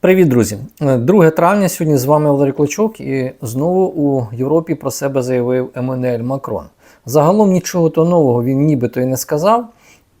Привіт, друзі! 2 травня сьогодні з вами Валерій Клочок і знову у Європі про себе заявив Еммануель Макрон. Загалом нічого то нового він нібито і не сказав,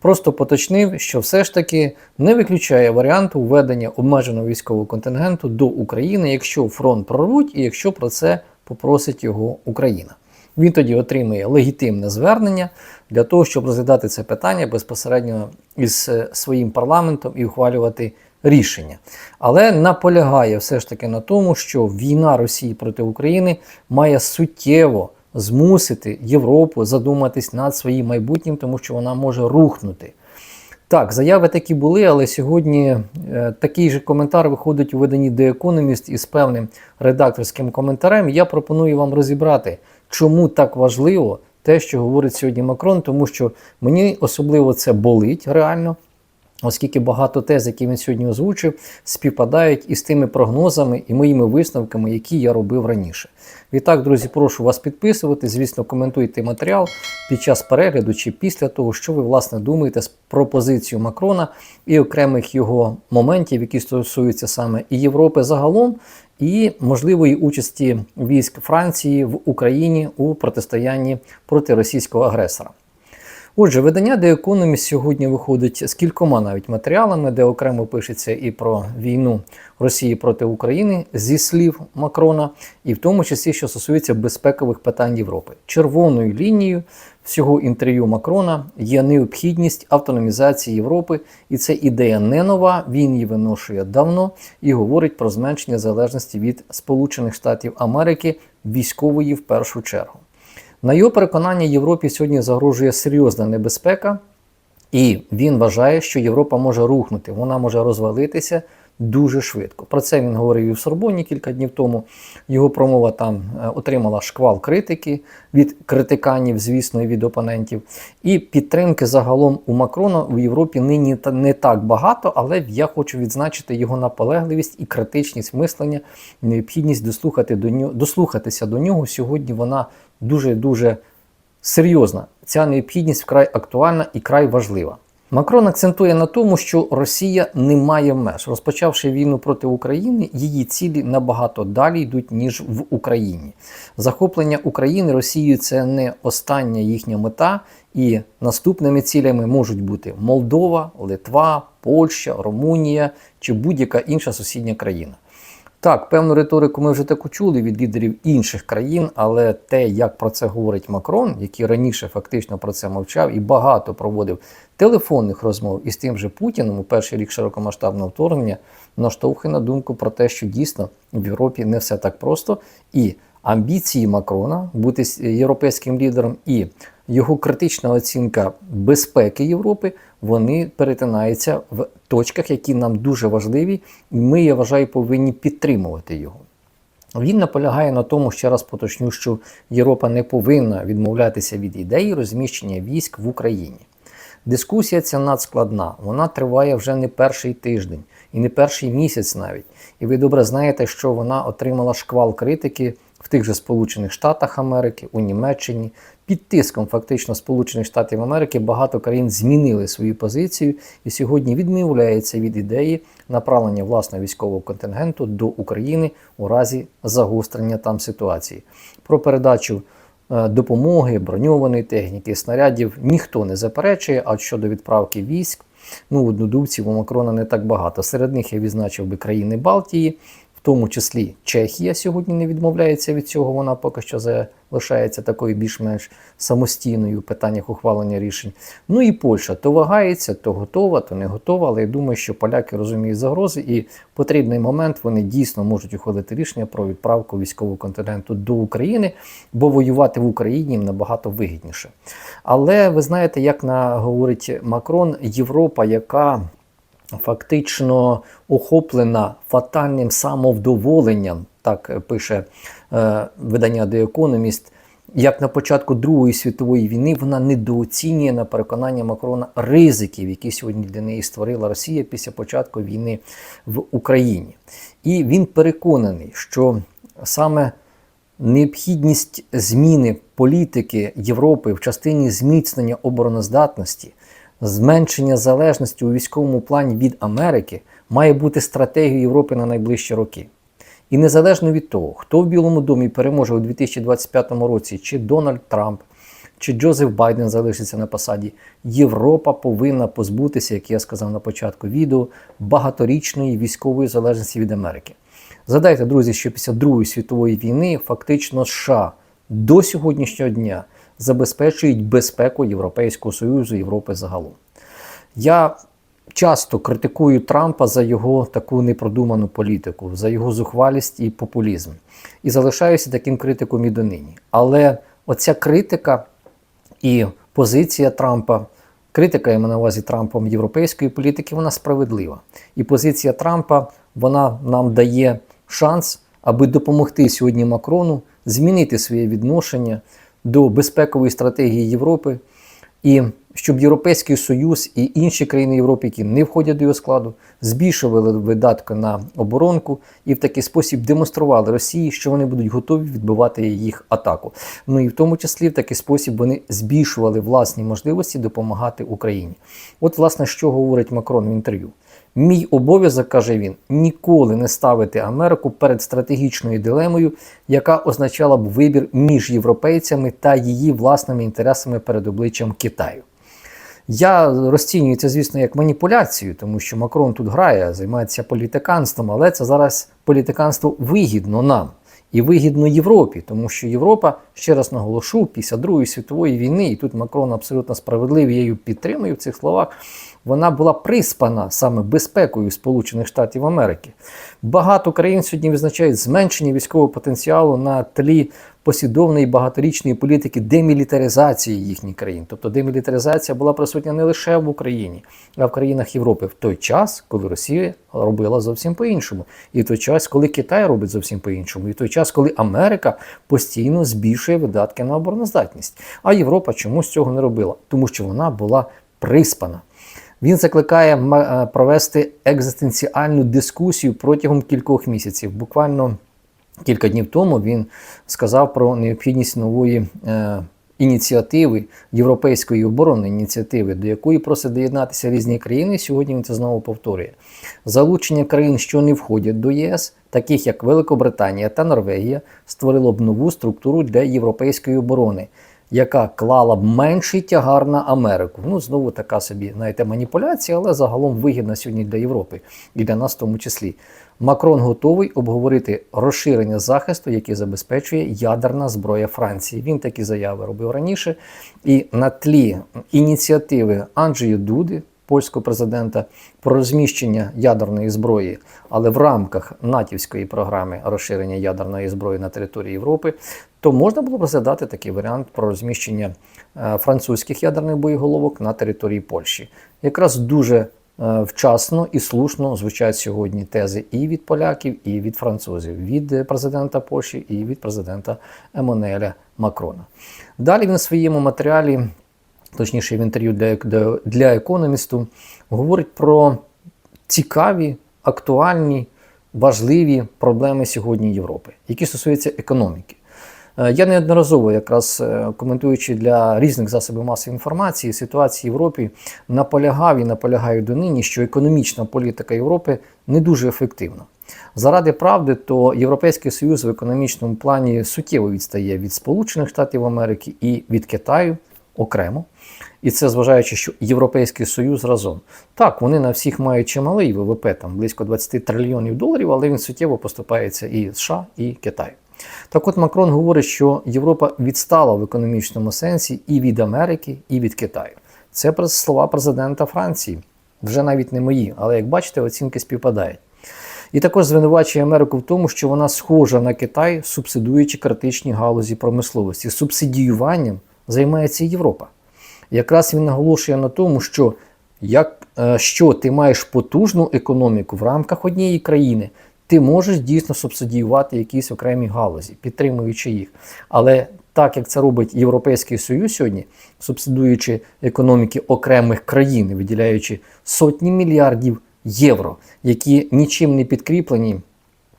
просто поточнив, що все ж таки не виключає варіанту введення обмеженого військового контингенту до України, якщо фронт прорвуть і якщо про це попросить його Україна. Він тоді отримує легітимне звернення для того, щоб розглядати це питання безпосередньо із е, своїм парламентом і ухвалювати рішення. Але наполягає все ж таки на тому, що війна Росії проти України має суттєво змусити Європу задуматись над своїм майбутнім, тому що вона може рухнути. Так, заяви такі були, але сьогодні е, такий же коментар виходить у виданні The Economist із певним редакторським коментарем. Я пропоную вам розібрати, чому так важливо те, що говорить сьогодні Макрон, тому що мені особливо це болить реально. Оскільки багато тез, які він сьогодні озвучив, співпадають із тими прогнозами і моїми висновками, які я робив раніше. Відтак, друзі, прошу вас підписувати. Звісно, коментуйте матеріал під час перегляду чи після того, що ви власне думаєте з пропозицією Макрона і окремих його моментів, які стосуються саме і Європи загалом, і можливої участі військ Франції в Україні у протистоянні проти російського агресора. Отже, видання The Economist сьогодні виходить з кількома навіть матеріалами, де окремо пишеться і про війну Росії проти України зі слів Макрона, і в тому числі, що стосується безпекових питань Європи. Червоною лінією всього інтерв'ю Макрона є необхідність автономізації Європи, і це ідея не нова. Він її виношує давно і говорить про зменшення залежності від Сполучених Штатів Америки військової в першу чергу. На його переконання, Європі сьогодні загрожує серйозна небезпека, і він вважає, що Європа може рухнути, вона може розвалитися дуже швидко. Про це він говорив і в Сорбоні кілька днів тому. Його промова там е, отримала шквал критики від критиканів, звісно, і від опонентів. І підтримки загалом у Макрона в Європі нині не так багато, але я хочу відзначити його наполегливість і критичність мислення, необхідність дослухати до нього, дослухатися до нього. Сьогодні вона дуже-дуже серйозна. Ця необхідність вкрай актуальна і край важлива. Макрон акцентує на тому, що Росія не має меж. Розпочавши війну проти України, її цілі набагато далі йдуть, ніж в Україні. Захоплення України Росією це не остання їхня мета, і наступними цілями можуть бути Молдова, Литва, Польща, Румунія чи будь-яка інша сусідня країна. Так, певну риторику ми вже таку чули від лідерів інших країн, але те, як про це говорить Макрон, який раніше фактично про це мовчав і багато проводив телефонних розмов із тим же Путіним у перший рік широкомасштабного вторгнення, наштовхує на думку про те, що дійсно в Європі не все так просто, і амбіції Макрона бути європейським лідером і його критична оцінка безпеки Європи, вони перетинаються в точках, які нам дуже важливі, і ми, я вважаю, повинні підтримувати його. Він наполягає на тому, ще раз поточню, що Європа не повинна відмовлятися від ідеї розміщення військ в Україні. Дискусія ця надскладна, вона триває вже не перший тиждень і не перший місяць навіть. І ви добре знаєте, що вона отримала шквал критики в тих же Сполучених Штатах Америки, у Німеччині. Під тиском фактично Сполучених Штатів Америки багато країн змінили свою позицію і сьогодні відмовляється від ідеї направлення власного військового контингенту до України у разі загострення там ситуації. Про передачу е, допомоги, броньованої техніки, снарядів ніхто не заперечує. А щодо відправки військ, ну однодумців у Макрона не так багато. Серед них я відзначив би країни Балтії, тому числі Чехія сьогодні не відмовляється від цього. Вона поки що залишається такою більш-менш самостійною в питаннях ухвалення рішень. Ну і Польща то вагається, то готова, то не готова. Але я думаю, що поляки розуміють загрози, і в потрібний момент вони дійсно можуть ухвалити рішення про відправку військового континенту до України, бо воювати в Україні їм набагато вигідніше. Але ви знаєте, як на говорить Макрон, Європа, яка фактично охоплена фатальним самовдоволенням, так пише е, видання The Economist, як на початку Другої світової війни вона недооцінює на переконання Макрона ризиків, які сьогодні для неї створила Росія після початку війни в Україні. І він переконаний, що саме необхідність зміни політики Європи в частині зміцнення обороноздатності зменшення залежності у військовому плані від Америки має бути стратегією Європи на найближчі роки. І незалежно від того, хто в Білому домі переможе у 2025 році, чи Дональд Трамп, чи Джозеф Байден залишиться на посаді, Європа повинна позбутися, як я сказав на початку відео, багаторічної військової залежності від Америки. Згадайте, друзі, що після Другої світової війни фактично США до сьогоднішнього дня забезпечують безпеку Європейського Союзу Європи загалом. Я часто критикую Трампа за його таку непродуману політику, за його зухвалість і популізм. І залишаюся таким критиком і донині. Але оця критика і позиція Трампа, критика я маю на увазі Трампом європейської політики, вона справедлива. І позиція Трампа вона нам дає шанс, аби допомогти сьогодні Макрону змінити своє відношення до безпекової стратегії Європи. І щоб Європейський Союз і інші країни Європи, які не входять до його складу, збільшували видатки на оборонку і в такий спосіб демонстрували Росії, що вони будуть готові відбивати їх атаку. Ну і в тому числі в такий спосіб вони збільшували власні можливості допомагати Україні. От, власне, що говорить Макрон в інтерв'ю. Мій обов'язок, каже він, ніколи не ставити Америку перед стратегічною дилемою, яка означала б вибір між європейцями та її власними інтересами перед обличчям Китаю. Я розцінюю це, звісно, як маніпуляцію, тому що Макрон тут грає, займається політиканством, але це зараз політиканство вигідно нам і вигідно Європі, тому що Європа, ще раз наголошу, після Другої світової війни, і тут Макрон абсолютно справедливий, я її підтримую в цих словах. Вона була приспана саме безпекою Сполучених Штатів Америки. Багато країн сьогодні визначають зменшення військового потенціалу на тлі послідовної багаторічної політики демілітаризації їхніх країн. Тобто демілітаризація була присутня не лише в Україні, а в країнах Європи в той час, коли Росія робила зовсім по-іншому, і в той час, коли Китай робить зовсім по-іншому, і в той час, коли Америка постійно збільшує видатки на обороноздатність. А Європа чомусь цього не робила, тому що вона була приспана. Він закликає е, провести екзистенціальну дискусію протягом кількох місяців. Буквально кілька днів тому він сказав про необхідність нової е, ініціативи європейської оборонної ініціативи, до якої просить доєднатися різні країни. Сьогодні він це знову повторює. Залучення країн, що не входять до ЄС, таких як Великобританія та Норвегія, створило б нову структуру для європейської оборони яка клала б менший тягар на Америку. Ну, знову така собі, знаєте, маніпуляція, але загалом вигідна сьогодні для Європи і для нас в тому числі. Макрон готовий обговорити розширення захисту, який забезпечує ядерна зброя Франції. Він такі заяви робив раніше. І на тлі ініціативи Анджею Дуди, польського президента, про розміщення ядерної зброї, але в рамках натівської програми розширення ядерної зброї на території Європи, то можна було б розглядати такий варіант про розміщення е, французьких ядерних боєголовок на території Польщі. Якраз дуже е, вчасно і слушно звучать сьогодні тези і від поляків, і від французів, від президента Польщі, і від президента Еммануеля Макрона. Далі він в своєму матеріалі, точніше в інтерв'ю для, для економісту, говорить про цікаві, актуальні, важливі проблеми сьогодні Європи, які стосуються економіки. Е, я неодноразово, якраз е, коментуючи для різних засобів масової інформації ситуації в Європі, наполягав і наполягаю донині, що економічна політика Європи не дуже ефективна. Заради правди, то Європейський Союз в економічному плані суттєво відстає від Сполучених Штатів Америки і від Китаю окремо. І це зважаючи, що Європейський Союз разом. Так, вони на всіх мають чималий ВВП, там близько 20 трильйонів доларів, але він суттєво поступається і США, і Китаю. Так от Макрон говорить, що Європа відстала в економічному сенсі і від Америки, і від Китаю. Це слова президента Франції, вже навіть не мої, але як бачите, оцінки співпадають. І також звинувачує Америку в тому, що вона схожа на Китай, субсидуючи критичні галузі промисловості. Субсидіюванням займається Європа. Якраз він наголошує на тому, що як, е, що ти маєш потужну економіку в рамках однієї країни, ти можеш дійсно субсидіювати якісь окремі галузі, підтримуючи їх. Але так як це робить Європейський Союз сьогодні, субсидуючи економіки окремих країн, виділяючи сотні мільярдів євро, які нічим не підкріплені.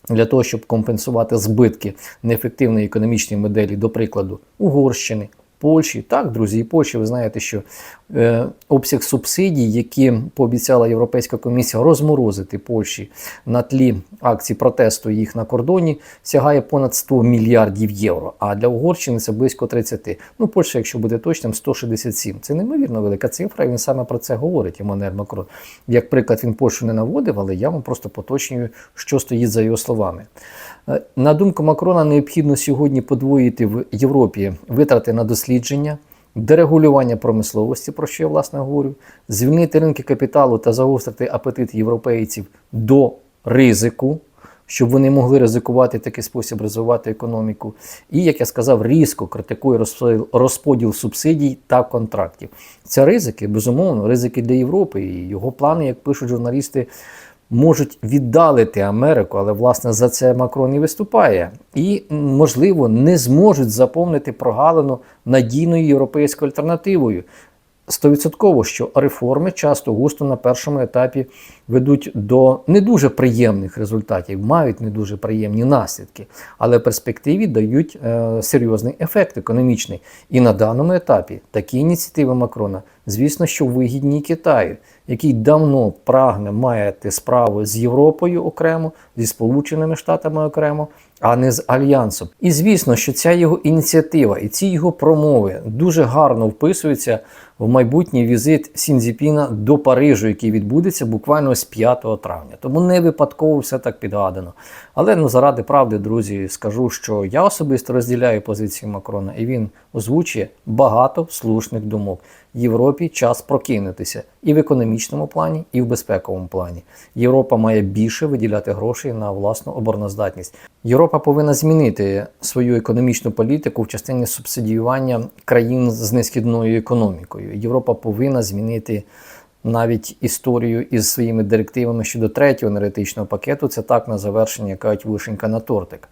Для того, щоб компенсувати збитки неефективної економічної моделі, до прикладу, Угорщини, Польщі. Так, друзі, і Польщі, ви знаєте, що обсяг субсидій, які пообіцяла Європейська комісія розморозити Польщі на тлі акцій протесту їх на кордоні, сягає понад 100 мільярдів євро. А для Угорщини це близько 30. Ну, Польща, якщо буде точним, 167. Це неймовірно велика цифра, і він саме про це говорить, Еммануель Макрон. Як приклад, він Польщу не наводив, але я вам просто поточнюю, що стоїть за його словами. Е, На думку Макрона, необхідно сьогодні подвоїти в Європі витрати на дослідження, дерегулювання промисловості, про що я власне говорю, звільнити ринки капіталу та загострити апетит європейців до ризику, щоб вони могли ризикувати такий спосіб розвивати економіку. І, як я сказав, різко критикує розподіл субсидій та контрактів. Це ризики, безумовно, ризики для Європи. І його плани, як пишуть журналісти, можуть віддалити Америку, але власне за це Макрон і виступає. І, можливо, не зможуть заповнити прогалину надійною європейською альтернативою. Стовідсотково, що реформи часто густо на першому етапі ведуть до не дуже приємних результатів, мають не дуже приємні наслідки, але в перспективі дають е, серйозний ефект економічний. І на даному етапі такі ініціативи Макрона, звісно, що вигідні Китаю, який давно прагне мати справу з Європою окремо, зі Сполученими Штатами окремо, а не з альянсом. І звісно, що ця його ініціатива і ці його промови дуже гарно вписуються в майбутній візит Сінзіпіна до Парижу, який відбудеться буквально з 5 травня. Тому не випадково все так підгадано. Але ну заради правди, друзі, скажу, що я особисто розділяю позицію Макрона, і він озвучує багато слушних думок. Європі час прокинутися і в економічному плані, і в безпековому плані. Європа має більше виділяти грошей на власну обороноздатність. Європа повинна змінити свою економічну політику в частині субсидіювання країн з несхідною економікою. Європа повинна змінити навіть історію із своїми директивами щодо третього енергетичного пакету. Це так на завершення кажуть вишенька на тортик.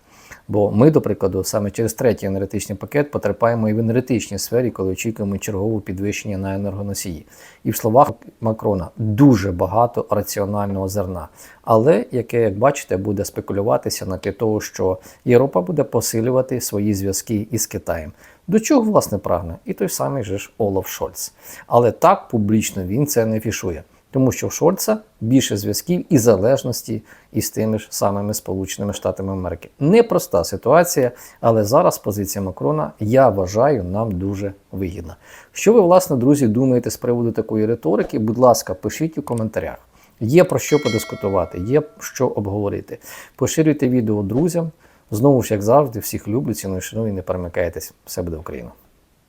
Бо ми, до прикладу, саме через третій енергетичний пакет потерпаємо і в енергетичній сфері, коли очікуємо чергове підвищення на енергоносії. І в словах Макрона дуже багато раціонального зерна, але яке, як бачите, буде спекулюватися на тлі того, що Європа буде посилювати свої зв'язки із Китаєм. До чого власне прагне і той самий же ж Олаф Шольц. Але так публічно він це не фішує. Тому що в Шольца більше зв'язків і залежності із тими ж самими Сполученими Штатами Америки. Непроста ситуація, але зараз позиція Макрона, я вважаю, нам дуже вигідна. Що ви, власне, друзі, думаєте з приводу такої риторики? Будь ласка, пишіть у коментарях. Є про що подискутувати, є що обговорити. Поширюйте відео друзям. Знову ж, як завжди, всіх люблю, ціную, шаную і не перемикайтесь. Все буде Україна!